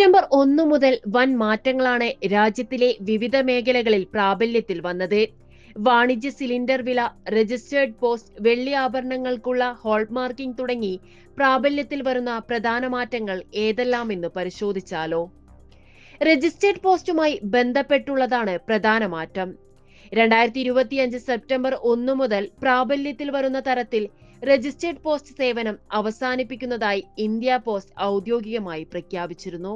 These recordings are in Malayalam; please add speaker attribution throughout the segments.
Speaker 1: സെപ്റ്റംബർ ഒന്നു മുതൽ വൻ മാറ്റങ്ങളാണ് രാജ്യത്തിലെ വിവിധ മേഖലകളിൽ പ്രാബല്യത്തിൽ വന്നത്. വാണിജ്യ സിലിണ്ടർ വില രജിസ്റ്റേർഡ് പോസ്റ്റ് വെള്ളി ആഭരണങ്ങൾക്കുള്ള ഹോൾമാർക്കിംഗ് തുടങ്ങി പ്രാബല്യത്തിൽ വരുന്ന പ്രധാന മാറ്റങ്ങൾ ഏതെല്ലാമെന്ന് പരിശോധിച്ചാലോ? രജിസ്റ്റേർഡ് പോസ്റ്റുമായി ബന്ധപ്പെട്ടുള്ളതാണ് പ്രധാന മാറ്റം. രണ്ടായിരത്തി ഇരുപത്തിയഞ്ച് സെപ്റ്റംബർ ഒന്ന് മുതൽ പ്രാബല്യത്തിൽ വരുന്ന തരത്തിൽ രജിസ്റ്റേർഡ് പോസ്റ്റ് സേവനം അവസാനിപ്പിക്കുന്നതായി ഇന്ത്യ പോസ്റ്റ് ഔദ്യോഗികമായി പ്രഖ്യാപിച്ചിരുന്നു.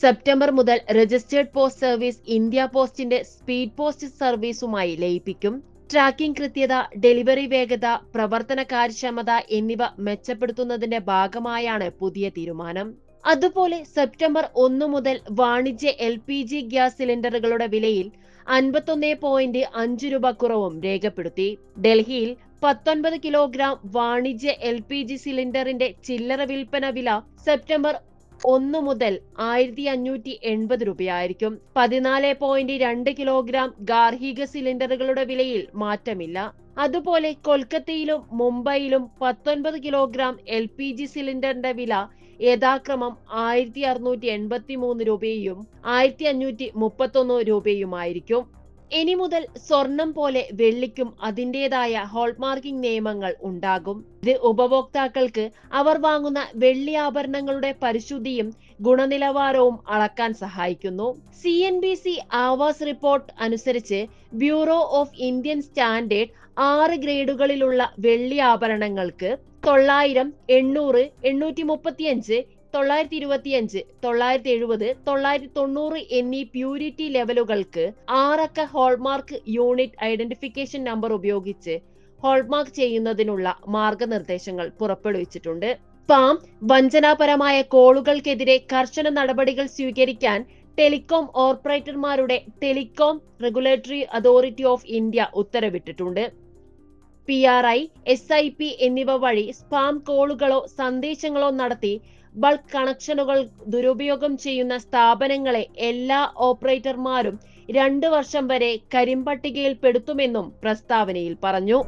Speaker 1: സെപ്റ്റംബർ മുതൽ രജിസ്റ്റേർഡ് പോസ്റ്റ് സർവീസ് ഇന്ത്യ പോസ്റ്റിന്റെ സ്പീഡ് പോസ്റ്റ് സർവീസുമായി ലയിപ്പിക്കും. ട്രാക്കിംഗ് കൃത്യത ഡെലിവറി വേഗത പ്രവർത്തന കാര്യക്ഷമത എന്നിവ മെച്ചപ്പെടുത്തുന്നതിന്റെ ഭാഗമായാണ് പുതിയ തീരുമാനം. അതുപോലെ സെപ്റ്റംബർ ഒന്ന് മുതൽ വാണിജ്യ എൽ പി ജി ഗ്യാസ് സിലിണ്ടറുകളുടെ വിലയിൽ അൻപത്തൊന്ന് പോയിന്റ് അഞ്ച് രൂപ കുറവും രേഖപ്പെടുത്തി. ഡൽഹിയിൽ പത്തൊൻപത് കിലോഗ്രാം വാണിജ്യ എൽ പി ജി സിലിണ്ടറിന്റെ ചില്ലറ വിൽപ്പന വില സെപ്റ്റംബർ ഒന്ന് മുതൽ ആയിരത്തി അഞ്ഞൂറ്റി എൺപത് രൂപയായിരിക്കും. പതിനാല് പോയിന്റ് രണ്ട് കിലോഗ്രാം ഗാർഹിക സിലിണ്ടറുകളുടെ വിലയിൽ മാറ്റമില്ല. അതുപോലെ കൊൽക്കത്തയിലും മുംബൈയിലും പത്തൊൻപത് കിലോഗ്രാം എൽ പി ജി സിലിണ്ടറിന്റെ വില യഥാക്രമം ആയിരത്തി അറുന്നൂറ്റി എൺപത്തി മൂന്ന് രൂപയും ആയിരത്തി അഞ്ഞൂറ്റി മുപ്പത്തൊന്ന് രൂപയുമായിരിക്കും. ഇനി മുതൽ സ്വർണം പോലെ വെള്ളിക്കും അതിന്റെതായ ഹോൾമാർക്കിംഗ് നിയമങ്ങൾ ഉണ്ടാകും. ഇത് ഉപഭോക്താക്കൾക്ക് അവർ വാങ്ങുന്ന വെള്ളി ആഭരണങ്ങളുടെ പരിശുദ്ധിയും ഗുണനിലവാരവും അളക്കാൻ സഹായിക്കുന്നു. C N B C Awaaz report അനുസരിച്ച് ബ്യൂറോ ഓഫ് ഇന്ത്യൻ സ്റ്റാൻഡേർഡ് ആറ് ഗ്രേഡുകളിലുള്ള വെള്ളി ആഭരണങ്ങൾക്ക് തൊള്ളായിരം എണ്ണൂറ് എണ്ണൂറ്റി മുപ്പത്തിയഞ്ച് തൊള്ളായിരത്തി ഇരുപത്തിയഞ്ച് തൊള്ളായിരത്തി എഴുപത് തൊള്ളായിരത്തി തൊണ്ണൂറ് എന്നീ പ്യൂരിറ്റി ലെവലുകൾക്ക് ആറക്ക ഹോൾമാർക്ക് യൂണിറ്റ് ഐഡന്റിഫിക്കേഷൻ നമ്പർ ഉപയോഗിച്ച് ഹോൾമാർക്ക് ചെയ്യുന്നതിനുള്ള മാർഗനിർദ്ദേശങ്ങൾ പുറപ്പെടുവിച്ചിട്ടുണ്ട്. പാം വഞ്ചനാപരമായ കോളുകൾക്കെതിരെ കർശന നടപടികൾ സ്വീകരിക്കാൻ telecom ഓപ്പറേറ്റർമാരുടെ telecom regulatory authority of India ഉത്തരവിട്ടിട്ടുണ്ട്. P R I S I P എന്നിവ വഴി സ്പാം കോളുകളോ സന്ദേശങ്ങളോ നടത്തി ബൾക്ക് കണക്ഷനുകൾ ദുരുപയോഗം ചെയ്യുന്ന സ്ഥാപനങ്ങളെ എല്ലാ ഓപ്പറേറ്റർമാരും രണ്ട് വർഷം വരെ കരിമ്പട്ടികയിൽ പെടുത്തുമെന്നും പ്രസ്താവനയിൽ പറഞ്ഞു.